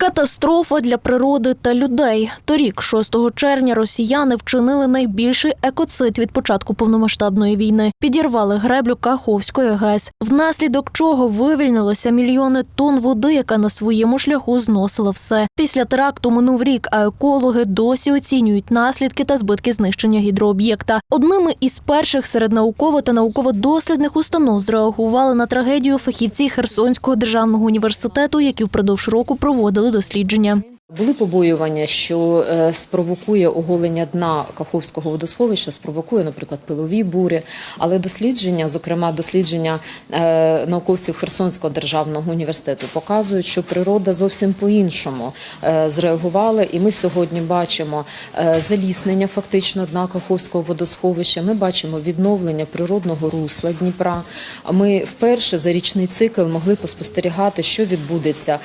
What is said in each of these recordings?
Катастрофа для природи та людей. Торік, 6 червня, росіяни вчинили найбільший екоцид від початку повномасштабної війни. Підірвали греблю Каховської ГЕС, внаслідок чого вивільнилося мільйони тонн води, яка на своєму шляху зносила все. Після теракту минув рік, а екологи досі оцінюють наслідки та збитки знищення гідрооб'єкта. Одними із перших серед науково та науково-дослідних установ зреагували на трагедію фахівці Херсонського державного університету, які впродовж року проводили дослідження. Були побоювання, що е, спровокує оголення дна Каховського водосховища, спровокує, наприклад, пилові бурі. Але дослідження, зокрема дослідження е, науковців Херсонського державного університету, показують, що природа зовсім по-іншому е, зреагувала. І ми сьогодні бачимо заліснення фактично дна Каховського водосховища. Ми бачимо відновлення природного русла Дніпра. Ми вперше за річний цикл могли поспостерігати, що відбудеться,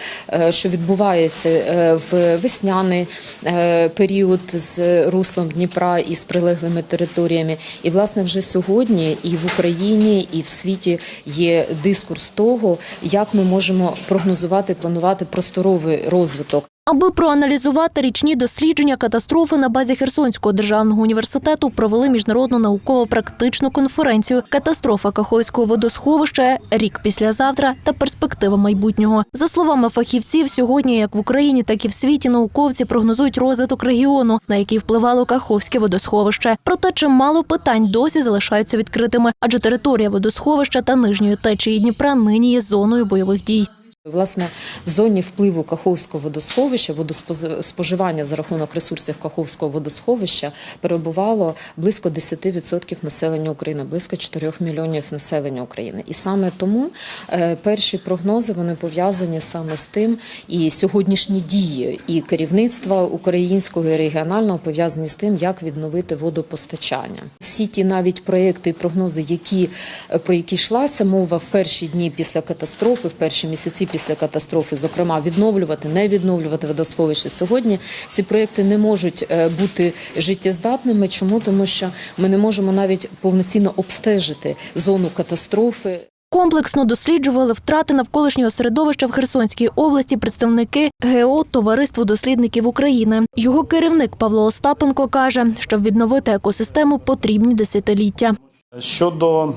що відбувається е, в весняний е, період з руслом Дніпра і з прилеглими територіями. І власне вже сьогодні і в Україні, і в світі є дискурс того, як ми можемо прогнозувати, планувати просторовий розвиток. Аби проаналізувати річні дослідження катастрофи на базі Херсонського державного університету провели міжнародну науково-практичну конференцію Катастрофа Каховського водосховища рік післязавтра та перспектива майбутнього. За словами фахівців, сьогодні як в Україні, так і в світі науковці прогнозують розвиток регіону, на який впливало Каховське водосховище. Проте чимало питань досі залишаються відкритими, адже територія водосховища та нижньої течії Дніпра нині є зоною бойових дій. Власне, в зоні впливу Каховського водосховища, водоспоживання за рахунок ресурсів Каховського водосховища перебувало близько 10% населення України, близько 4 мільйонів населення України. І саме тому е, перші прогнози вони пов'язані саме з тим, і сьогоднішні дії і керівництва українського і регіонального пов'язані з тим, як відновити водопостачання. Всі ті навіть проекти і прогнози, які е, про які йшлася мова в перші дні після катастрофи, в перші місяці після катастрофи, зокрема відновлювати, не відновлювати водосховище. Сьогодні ці проекти не можуть е, бути життєздатними. Чому тому, що ми не можемо навіть повноцінно обстежити зону катастрофи. Комплексно досліджували втрати навколишнього середовища в Херсонській області представники ГЕО Товариство дослідників України. Його керівник Павло Остапенко каже, щоб відновити екосистему, потрібні десятиліття. Щодо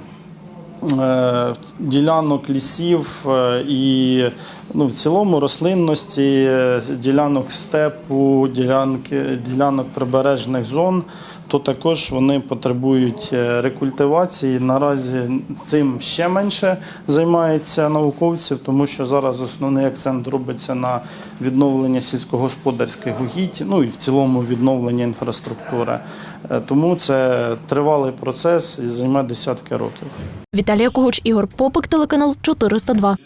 ділянок лісів е, і ну, в цілому рослинності, е, ділянок степу, ділянки, ділянок прибережних зон, то також вони потребують е, рекультивації. Наразі цим ще менше займаються науковців, тому що зараз основний акцент робиться на відновлення сільськогосподарських угідь, ну і в цілому відновлення інфраструктури. Е, Тому це тривалий процес і займе десятки років. Віталія Когуч, Ігор Попик, телеканал 402.